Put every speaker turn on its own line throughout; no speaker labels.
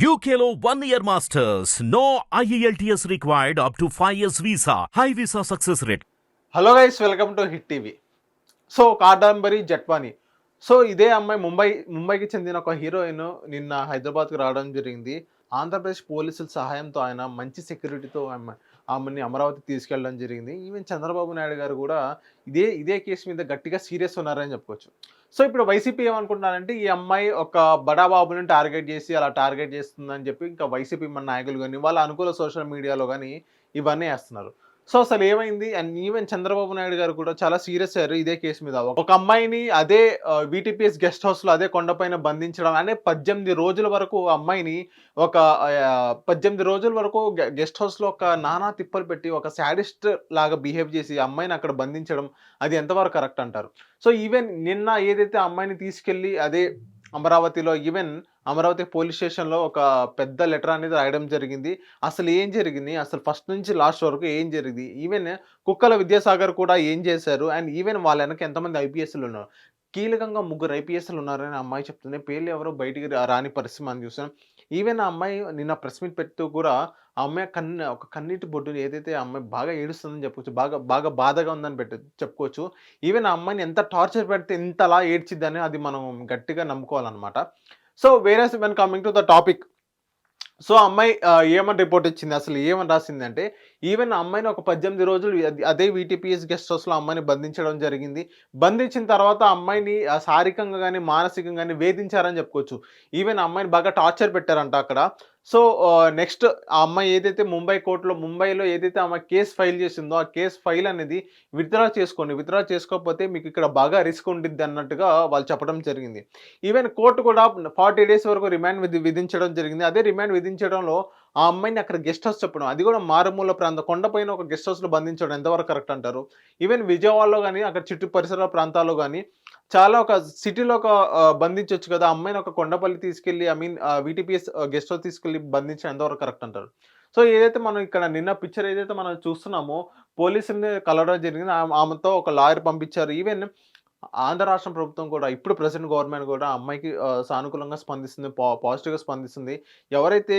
యూకేలో one year masters no E IELTS required up to 5 years visa. High visa success rate.
Hello guys welcome to Hit TV so Kadambari Jatwani so ఇదే అమ్మాయి ముంబై ముంబైకి చెందిన ఒక heroine నిన్న హైదరాబాద్కి రావడం జరిగింది ఆంధ్రప్రదేశ్ పోలీసుల సహాయంతో ఆయన మంచి సెక్యూరిటీతో ఆమె ఆమెని అమరావతి తీసుకెళ్ళడం జరిగింది. ఈవెన్ చంద్రబాబు నాయుడు గారు కూడా ఇదే ఇదే కేసు మీద గట్టిగా సీరియస్ ఉన్నారని చెప్పుకోవచ్చు. సో ఇప్పుడు వైసీపీ ఏమనుకుంటున్నారంటే ఈ అమ్మాయి ఒక బడాబాబుని టార్గెట్ చేసి అలా టార్గెట్ చేస్తుందని చెప్పి ఇంకా వైసీపీ మన నాయకులు కానీ వాళ్ళ అనుకూల సోషల్ మీడియాలో కానీ ఇవన్నీ వేస్తున్నారు. సో అసలు ఏమైంది? అండ్ ఈవెన్ చంద్రబాబు నాయుడు గారు కూడా చాలా సీరియస్ అయ్యారు ఇదే కేసు మీద. ఒక అమ్మాయిని అదే వీటీపీఎస్ గెస్ట్ హౌస్లో అదే కొండపైన బంధించడం అనే పద్దెనిమిది రోజుల వరకు ఆ అమ్మాయిని ఒక పద్దెనిమిది రోజుల వరకు గెస్ట్ హౌస్లో ఒక నానా తిప్పలు పెట్టి ఒక శాడిస్ట్ లాగా బిహేవ్ చేసి ఆ అమ్మాయిని అక్కడ బంధించడం అది ఎంతవరకు కరెక్ట్ అంటారు? సో ఈవెన్ నిన్న ఏదైతే ఆ అమ్మాయిని తీసుకెళ్ళి అదే అమరావతిలో ఈవెన్ అమరావతి పోలీస్ స్టేషన్లో ఒక పెద్ద లెటర్ అనేది రాయడం జరిగింది. అసలు ఏం జరిగింది? అసలు ఫస్ట్ నుంచి లాస్ట్ వరకు ఏం జరిగింది? ఈవెన్ కుక్కల విద్యాసాగర్ కూడా ఏం చేశారు? అండ్ ఈవెన్ వాళ్ళ వెనక ఎంతమంది ఐపీఎస్లు ఉన్నారు? కీలకంగా ముగ్గురు ఐపీఎస్లు ఉన్నారని అమ్మాయి చెప్తుంది. పేర్లు ఎవరో బయటికి రా- రాని పరిస్థితి మనం చూసాం. ఈవెన్ ఆ అమ్మాయి నిన్న ప్రెస్ మీట్ పెడుతూ కూడా ఆ అమ్మాయి కన్ను ఒక కన్నీటి బొడ్డుని ఏదైతే ఆ అమ్మాయి బాగా ఏడుస్తుందని చెప్పుకోవచ్చు బాగా బాగా బాధగా ఉందని పెట్ట చెప్పుకోవచ్చు. ఈవెన్ ఆ అమ్మాయిని ఎంత టార్చర్ పెడితే ఇంతలా ఏడ్చిద్దని అది మనం గట్టిగా నమ్ముకోవాలన్నమాట. సో వేరే when coming to the topic so అమ్మాయి ఏమని రిపోర్ట్ ఇచ్చింది? అసలు ఏమని రాసిందంటే ఈవెన్ అమ్మాయిని ఒక పద్దెనిమిది రోజులు అదే- వీటీపీఎస్ గెస్ట్ హౌస్లో అమ్మాయిని బంధించడం జరిగింది. బంధించిన తర్వాత అమ్మాయిని శారీరకంగా కానీ మానసికంగా కానీ వేధించారని చెప్పుకోవచ్చు. ఈవెన్ అమ్మాయిని బాగా టార్చర్ పెట్టారంట అక్కడ. సో నెక్స్ట్ ఆ అమ్మాయి ఏదైతే ముంబై కోర్టులో ముంబైలో ఏదైతే ఆమె కేసు ఫైల్ చేసిందో ఆ కేసు ఫైల్ అనేది విత్డ్రా చేసుకోండి. విత్డ్రా చేసుకోకపోతే మీకు ఇక్కడ బాగా రిస్క్ ఉండిద్ది అన్నట్టుగా వాళ్ళు చెప్పడం జరిగింది. ఈవెన్ కోర్టు కూడా ఫార్టీ డేస్ వరకు రిమాండ్ విధి విధించడం జరిగింది. అదే రిమాండ్ విధించడంలో ఆ అమ్మాయిని అక్కడ గెస్ట్ హౌస్ చెప్పడం అది కూడా మారుమూల ప్రాంతం కొండపైన ఒక గెస్ట్ హౌస్లో బంధించడం ఎంతవరకు కరెక్ట్ అంటారు? ఈవెన్ విజయవాడలో కానీ అక్కడ చుట్టూ పరిసర ప్రాంతాల్లో కానీ చాలా ఒక సిటీలో ఒక బంధించవచ్చు కదా ఆ అమ్మాయిని ఒక కొండపల్లి తీసుకెళ్ళి I mean VTPS guest house తీసుకెళ్ళి బంధించడం ఎంతవరకు కరెక్ట్ అంటారు? సో ఏదైతే మనం ఇక్కడ నిన్న పిక్చర్ ఏదైతే మనం చూస్తున్నామో పోలీసుని కలవడం జరిగింది. ఆమె- ఆమెతో ఒక లాయర్ పంపించారు. ఈవెన్ ఆంధ్ర రాష్ట్ర ప్రభుత్వం కూడా ఇప్పుడు ప్రజెంట్ గవర్నమెంట్ కూడా అమ్మాయికి సానుకూలంగా స్పందిస్తుంది పా పాజిటివ్గా స్పందిస్తుంది. ఎవరైతే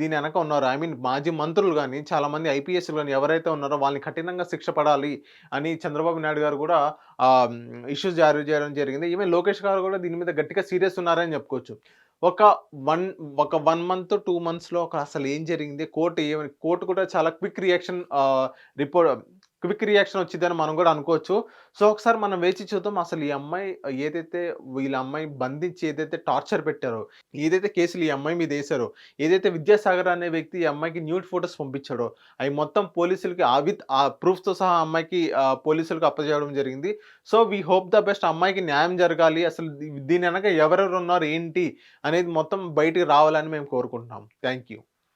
దీని వెనక ఉన్నారో ఐ మీన్ మాజీ మంత్రులు కానీ చాలామంది ఐపీఎస్లు కానీ ఎవరైతే ఉన్నారో వాళ్ళని కఠినంగా శిక్ష పడాలి అని చంద్రబాబు నాయుడు గారు కూడా ఇష్యూస్ జారీ చేయడం జరిగింది. ఈవెన్ లోకేష్ గారు కూడా దీని మీద గట్టిగా సీరియస్ ఉన్నారని చెప్పుకోవచ్చు. ఒక వన్ ఒక వన్ మంత్ టూ మంత్స్లో ఒక అసలు ఏం జరిగింది? కోర్టు ఏమని కోర్టు కూడా చాలా quick reaction report quick reaction వచ్చిందని మనం కూడా అనుకోవచ్చు. సో ఒకసారి మనం వేచి చూద్దాం. అసలు ఈ అమ్మాయి ఏదైతే వీళ్ళ అమ్మాయి బంధించి ఏదైతే టార్చర్ పెట్టారో ఏదైతే కేసులు ఈ అమ్మాయి మీద వేశారో ఏదైతే విద్యాసాగర్ అనే వ్యక్తి ఈ అమ్మాయికి న్యూడ్ ఫొటోస్ పంపించాడో అవి మొత్తం పోలీసులకి ఆ విత్ ఆ ప్రూఫ్తో సహా అమ్మాయికి పోలీసులకు అప్పచేయడం జరిగింది. So we hope the best అమ్మాయికి న్యాయం జరగాలి. అసలు దీని వెనక ఎవరెవరు ఉన్నారు ఏంటి అనేది మొత్తం బయటికి రావాలని మేము కోరుకుంటున్నాం. Thank you